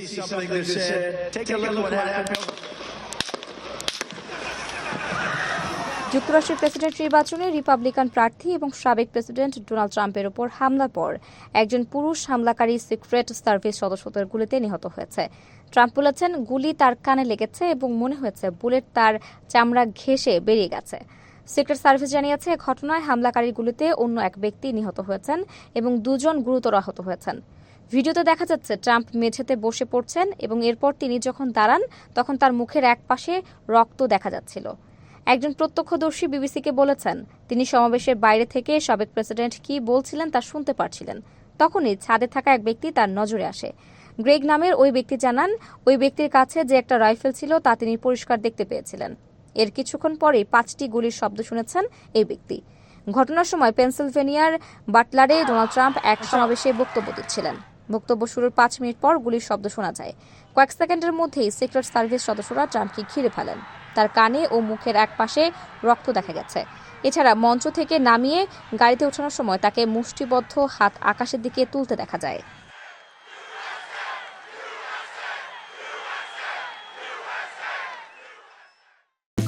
see something that said, take a look at what happened. যুক্তরাষ্ট্রের president নির্বাচনে Republican প্রার্থী এবং সাবেক প্রেসিডেন্ট ডোনাল্ড ট্রাম্পের ওপর হামলার পর একজন পুরুষ হামলাকারী সিক্রেট সার্ভিস সদস্যদের গুলিতে নিহত হয়েছে। ট্রাম্প বলেছেন গুলি তার কানে লেগেছে এবং মনে হয়েছে বুলেট তার চামড়া ঘেঁষে বেরিয়ে গেছে। সিক্রেট সার্ভিস জানিয়েছে ঘটনায় হামলাকারীর গুলিতে অন্য এক ব্যক্তি নিহত হয়েছেন এবং দুজন গুরুতর আহত হয়েছেন। ভিডিওতে দেখা যাচ্ছে, ট্রাম্প মেঝেতে বসে পড়ছেন এবং এরপর তিনি যখন দাঁড়ান, তখন তার মুখের এক পাশে রক্ত দেখা যাচ্ছিল। একজন প্রত্যক্ষদর্শী বিবিসিকে বলেছেন, তিনি সমাবেশের বাইরে থেকে সাবেক প্রেসিডেন্ট কি বলছিলেন তা শুনতে পারছিলেন। তখনই ছাদে থাকা এক ব্যক্তি তার নজরে আসে। গ্রেগ নামের ওই ব্যক্তি জানান, ওই ব্যক্তির কাছে যে একটা রাইফেল ছিল তা তিনি পরিষ্কার দেখতে পেয়েছিলেন। এর কিছুক্ষণ পরেই পাঁচটি গুলির শব্দ শুনেছেন এই ব্যক্তি। ঘটনার সময় পেনসিলভেনিয়ার বাটলারে ডোনাল্ড ট্রাম্প এক সমাবেশে বক্তব্য দিচ্ছিলেন। বক্তব্য শুরুর পাঁচ মিনিট পর গুলির শব্দ শোনা যায়। কয়েক সেকেন্ডের মধ্যেই সিক্রেট সার্ভিস সদস্যরা ট্রাম্পকে ঘিরে ফেলেন। তার কানে ও মুখের এক পাশে রক্ত দেখা গেছে। এছাড়া মঞ্চ থেকে নামিয়ে গাড়িতে ওঠানোর সময় তাকে মুষ্টিবদ্ধ হাত আকাশের দিকে তুলতে দেখা যায়।